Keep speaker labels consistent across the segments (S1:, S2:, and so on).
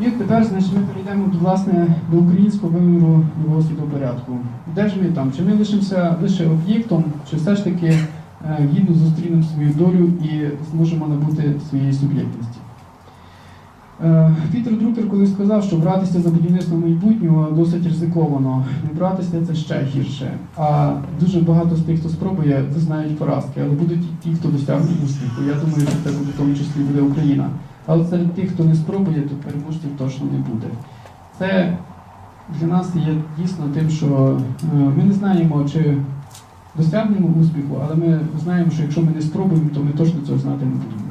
S1: І тепер значить, ми перейдемо власне, до українського виміру нового світопорядку. Де ж ми там? Чи ми лишимося лише об'єктом, чи все ж таки е, гідно зустрінемо свою долю і зможемо набути своєї суб'єктності? Е, Пітер Друкер колись сказав, що братися за будівництво майбутнього досить ризиковано. Не братися це ще гірше. А дуже багато з тих, хто спробує, зазнають поразки, але будуть ті, хто досягне успіху. Я думаю, що це буде в тому числі буде Україна. Але серед тих, хто не спробує, то переможців точно не буде. Це для нас є дійсно тим, що е, ми не знаємо, чи досягнемо успіху, але ми знаємо, що якщо ми не спробуємо, то ми точно цього знати не будемо.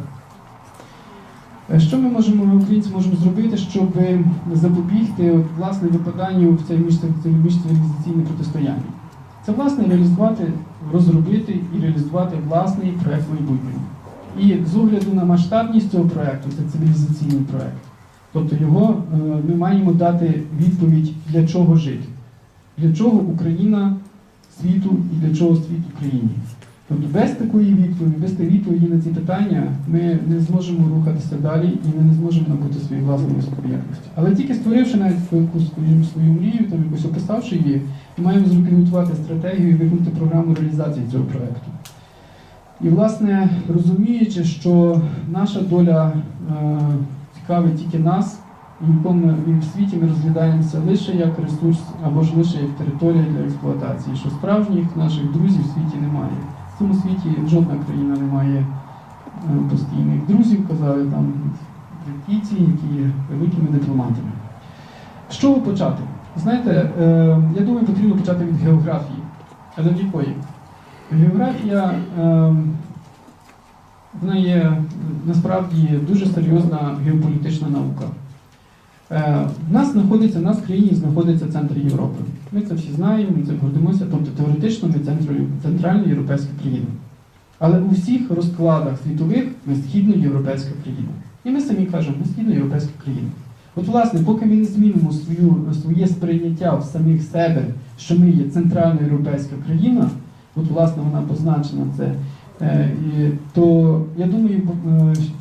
S1: Е, Що ми можемо, ми, українці, можемо зробити, щоб запобігти власне випаданню в це міжци- міжцивілізаційне протистояння? Це власне реалізувати, розробити і реалізувати власний проект майбутнього. І з огляду на масштабність цього проекту, це цивілізаційний проект. Тобто його е, ми маємо дати відповідь, для чого жити, для чого Україна світу і для чого світ Україні. Тобто без такої відповіді, без такої відповіді на ці питання ми не зможемо рухатися далі і ми не зможемо набути свої власної суб'єктності. Але тільки створивши навіть скажімо, свою мрію, там якось описавши її, ми маємо підготувати стратегію і виконати програму реалізації цього проекту. І, власне, розуміючи, що наша доля е, цікавить тільки нас, і нікому в світі ми розглядаємося лише як ресурс або ж лише як територія для експлуатації, що справжніх наших друзів в світі немає. В цьому світі жодна країна не має е, постійних друзів, казали там ті, які є великими дипломатами. З чого почати? Знаєте, е, я думаю, потрібно почати від географії. Але від якої? Географія е, вона є насправді дуже серйозна геополітична наука. Е, в нас знаходиться, в нас в країні знаходиться центр Європи. Ми це всі знаємо, ми це гордимося, тобто теоретично ми центр- центральна європейська країна. Але у всіх розкладах світових ми східноєвропейська країна. І ми самі кажемо, ми східноєвропейська країна. От, власне, поки ми не змінимо свою, своє сприйняття в самих себе, що ми є центральна європейська країна, от, власне, вона позначена це, е, то я думаю,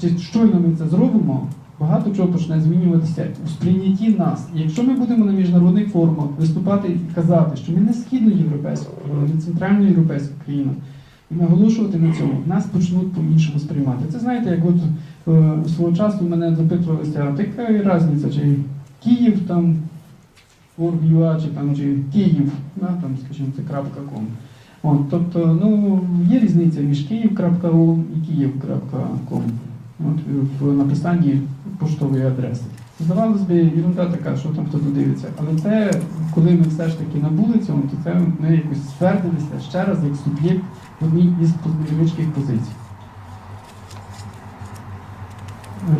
S1: е, щойно ми це зробимо, багато чого почне змінюватися у сприйнятті нас. І якщо ми будемо на міжнародних форумах виступати і казати, що ми не східноєвропейська країна, не центральноєвропейська країна, і наголошувати на цьому, нас почнуть по-іншому сприймати. Це знаєте, як от е, свого часу мене запитувалися, а така різниця, чи Київ там Орг.ua, чи там чи Київ, да, там, скажімо, це крапка ком. От, тобто, ну, є різниця між Київ.ом і Київ.ком в написанні поштової адреси. Здавалось би, ерунда така, що там хто додивиться. Але це, коли ми все ж таки набули цьому, то це ми якось ствердилися ще раз як суб'єкт в одній із невеличких позицій.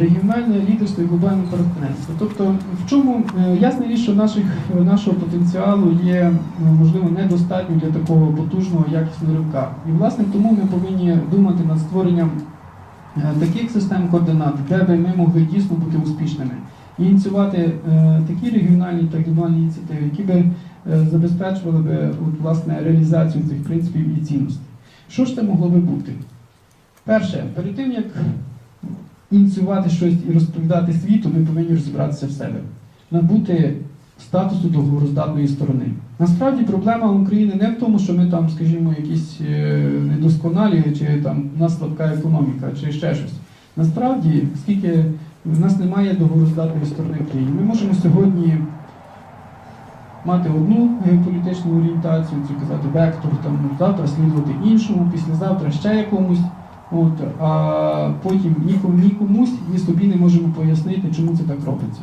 S1: Регіональне лідерство і глобальне партнерство. Тобто, в чому е, ясна річ, що наших, нашого потенціалу є ну, можливо недостатньо для такого потужного якісного ривка. І власне тому ми повинні думати над створенням е, таких систем координат, де би ми могли дійсно бути успішними, і ініціювати е, такі регіональні та глобальні ініціативи, які би е, забезпечували би от, власне реалізацію цих принципів і цінностей. Що ж це могло би бути? Перше, перед тим як ініціювати щось і розповідати світу, ми повинні розібратися в себе, набути статусу договороздатної сторони. Насправді проблема України не в тому, що ми там, скажімо, якісь е, недосконалі, чи там у нас слабка економіка, чи ще щось. Насправді, оскільки в нас немає договороздатної сторони в країні, ми можемо сьогодні мати одну геополітичну орієнтацію, це казати вектор, там завтра слідувати іншому, післязавтра ще якомусь. От, а потім нікому, ні комусь, ні собі не можемо пояснити, чому це так робиться.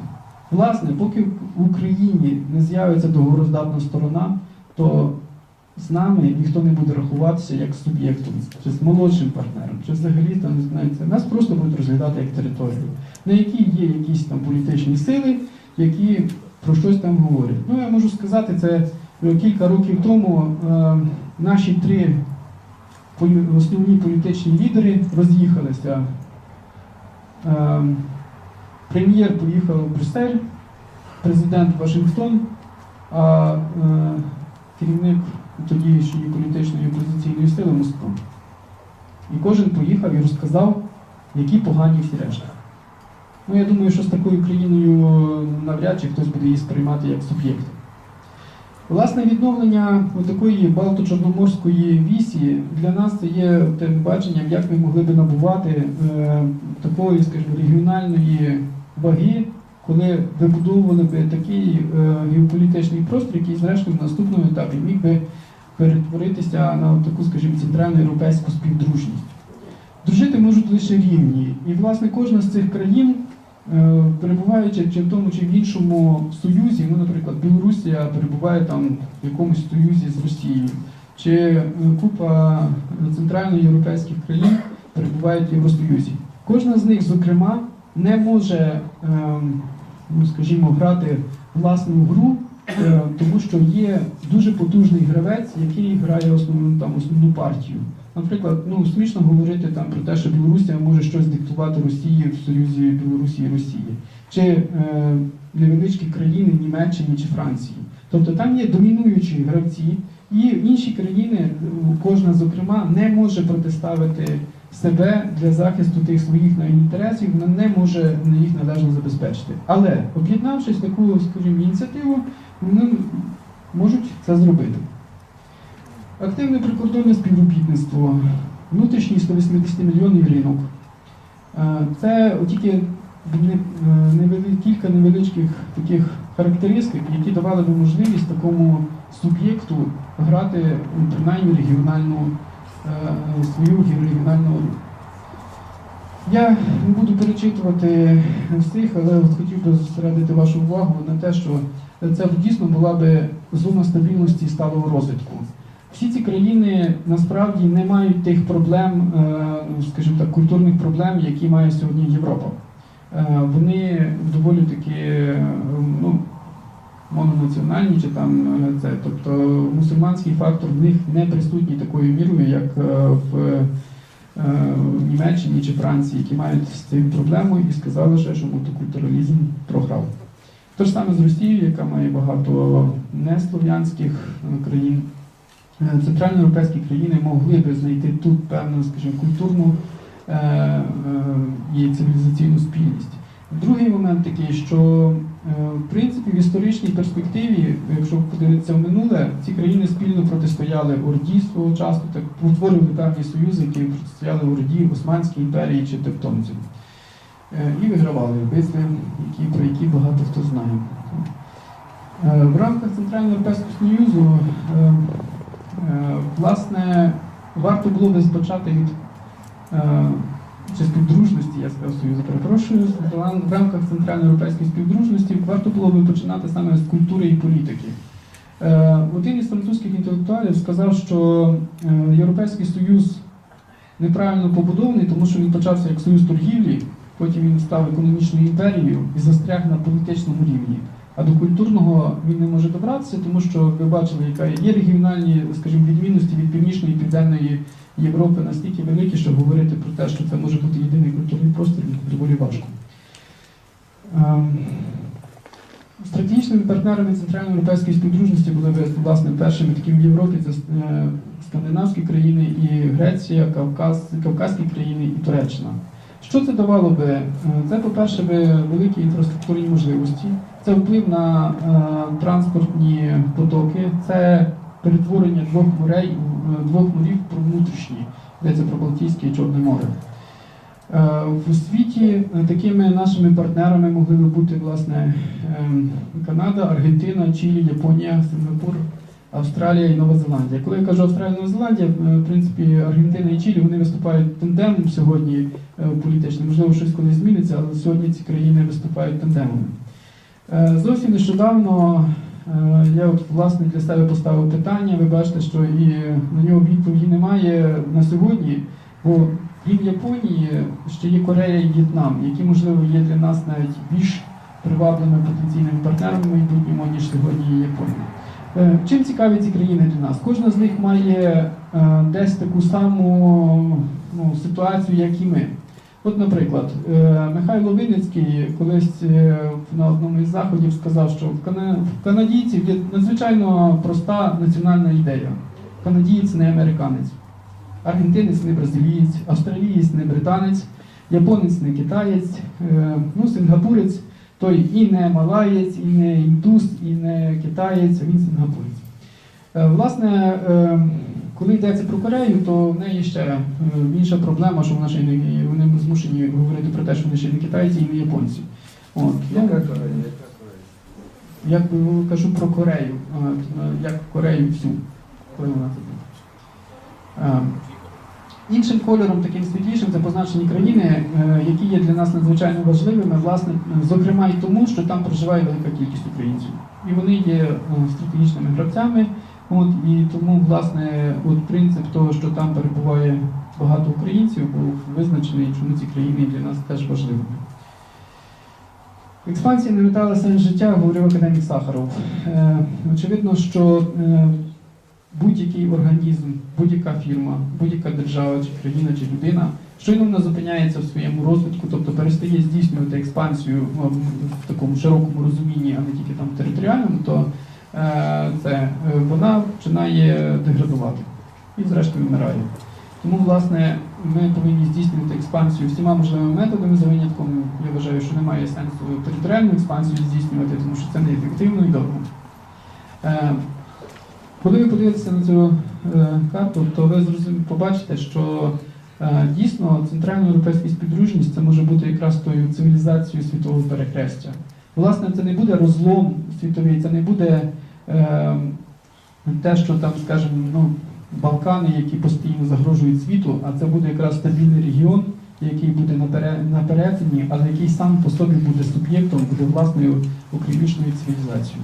S1: Власне, поки в Україні не з'явиться договороздатна сторона, то з нами ніхто не буде рахуватися як суб'єктом, чи з молодшим партнером, чи взагалі там знаєте, нас просто будуть розглядати як територію, на якій є якісь там політичні сили, які про щось там говорять. Ну я можу сказати, це е, кілька років тому е, наші три основні політичні лідери роз'їхалися. Ем, Прем'єр поїхав в Брюссель, президент Вашингтон, а е, керівник тодішньої політичної опозиційної сили в Москву. І кожен поїхав і розказав, які погані всі решта. Ну, я думаю, що з такою країною навряд чи хтось буде її сприймати як суб'єкт. Власне, відновлення такої Балто-Чорноморської вісі для нас це є тим баченням, як ми могли би набувати е, такої, скажімо, регіональної ваги, коли вибудовували би такий е, геополітичний простір, який, зрештою, в наступному етапі міг би перетворитися на таку, скажімо, центральну європейську співдружність. Дружити можуть лише рівні. І, власне, кожна з цих країн, е, перебуваючи чи в тому чи в іншому союзі, ну, наприклад, Білорусія перебуває там в якомусь союзі з Росією, чи е, купа центральноєвропейських країн перебувають в Євросоюзі. Кожна з них, зокрема, не може, ем, ну, скажімо, грати власну гру, е, тому що є дуже потужний гравець, який грає основну, там, основну партію. Наприклад, ну смішно говорити там про те, що Білорусія може щось диктувати Росії в Союзі Білорусі і Росії, чи е, невеличкі країни Німеччині чи Франції. Тобто там є домінуючі гравці, і інші країни, кожна зокрема, не може протиставити себе для захисту тих своїх інтересів, вона не може їх належно забезпечити. Але об'єднавшись таку, скажімо, ініціативу, вони можуть це зробити. Активне прикордонне співробітництво, внутрішній 180 мільйонів ринок. Е, Це тільки е, кілька невеличких таких характеристик, які давали би можливість такому суб'єкту грати принаймні регіональну е, свою регіональну роль. Я не буду перечитувати всіх, але от хотів би зосередити вашу увагу на те, що це дійсно була би зона стабільності і сталого розвитку. Всі ці країни насправді не мають тих проблем, е, скажімо так, культурних проблем, які має сьогодні Європа. Е, Вони доволі таки е, ну, мононаціональні чи там е, це, тобто мусульманський фактор в них не присутній такою мірою, як в Німеччині чи Франції, які мають з цим проблему і сказали, що мультикультуралізм програв. Те ж саме з Росією, яка має багато неслов'янських країн. Е, Центральноєвропейські країни могли би знайти тут певну, скажімо, культурну е, е, і цивілізаційну спільність. Другий момент такий, що в принципі в історичній перспективі, якщо подивитися в минуле, ці країни спільно протистояли Орді свого часу, так утворили певні союзи, які протистояли Орді, Османській імперії чи тевтонцям. Е, І вигравали битви, про які багато хто знає. В рамках Центральноєвропейського Союзу е, Е, Власне, варто було би збачати від е, співдружності, я сказав Союзу, перепрошую, в рамках Центральноєвропейської співдружності варто було би починати саме з культури і політики. Е, Один із французьких інтелектуалів сказав, що е, Європейський Союз неправильно побудований, тому що він почався як союз торгівлі, потім він став економічною імперією і застряг на політичному рівні. А до культурного він не може добратися, тому що ви бачили, яка є регіональні, скажімо, відмінності від північної і південної Європи настільки великі, що говорити про те, що це може бути єдиний культурний простір, доволі важко. Ем, Стратегічними партнерами Центральноєвропейської співдружності були власне першими такими в Європі це е, скандинавські країни і Греція, Кавказ, Кавказькі країни і Туреччина. Що це давало би? Е, Це, по-перше, великі інфраструктурні можливості, це вплив на е, транспортні потоки, це перетворення двох морей, е, двох морів про внутрішні, йдеться про Балтійське і Чорне море. Е, В світі е, такими нашими партнерами могли би бути власне ем, Канада, Аргентина, Чилі, Японія, Сингапур, Австралія і Нова Зеландія. Коли я кажу Австралія і Нова Зеландія, е, в принципі, Аргентина і Чилі вони виступають тандемом сьогодні е, політично. Можливо, щось колись зміниться, але сьогодні ці країни виступають тандемом. Е, Зовсім нещодавно е, я власне для себе поставив питання. Ви бачите, що і на нього відповіді немає на сьогодні, бо крім Японії ще є Корея і В'єтнам, які, можливо, є для нас навіть більш привабливими потенційними партнерами в майбутньому, ніж сьогодні є Японія. Е, Чим цікаві ці країни для нас? Кожна з них має десь таку саму ну, ситуацію, як і ми. От, наприклад, е, Михайло Винницький колись е, на одному із заходів сказав, що в канадійців є надзвичайно проста національна ідея. Канадієць не американець, аргентинець не бразилієць, австралієць не британець, японець не китаєць, е, ну, сингапурець той і не малаєць, і не індус, і не китаєць, а він сингапурець. Власне, е, коли йдеться про Корею, то в неї ще е, інша проблема, що вона ще й не вони змушені говорити про те, що вони ще не китайці і не японці. От.
S2: Яка Корея?
S1: як би кажу про Корею, е, як Корею всю, коли вона. Е, Іншим кольором, таким світлішим, це позначені країни, е, які є для нас надзвичайно важливими, власне, зокрема і тому, що там проживає велика кількість українців. І вони є е, стратегічними гравцями. От, і тому, власне, от принцип того, що там перебуває багато українців, був визначений, чому ці країни для нас теж важливими. Експансія не сенс життя, говорив академік Сахаров. Е, очевидно, що е, будь-який організм, будь-яка фірма, будь-яка держава, чи країна, чи людина, щойно вона зупиняється в своєму розвитку, тобто перестає здійснювати експансію в такому широкому розумінні, а не тільки там територіальному, то це, е, вона починає деградувати і зрештою вмирає. Тому, власне, ми повинні здійснювати експансію всіма можливими методами за винятком. Я вважаю, що немає сенсу територіальну експансію здійснювати, тому що це неефективно і дорого. Е, коли ви подивитеся на цю е, карту, то ви побачите, що е, дійсно центральноєвропейська співдружність це може бути якраз тою цивілізацією світового перехрестя. Власне, це не буде розлом світовий, це не буде е, те, що там, скажімо, ну, Балкани, які постійно загрожують світу, а це буде якраз стабільний регіон, який буде на перетині, але який сам по собі буде суб'єктом, буде власною окремішною цивілізацією.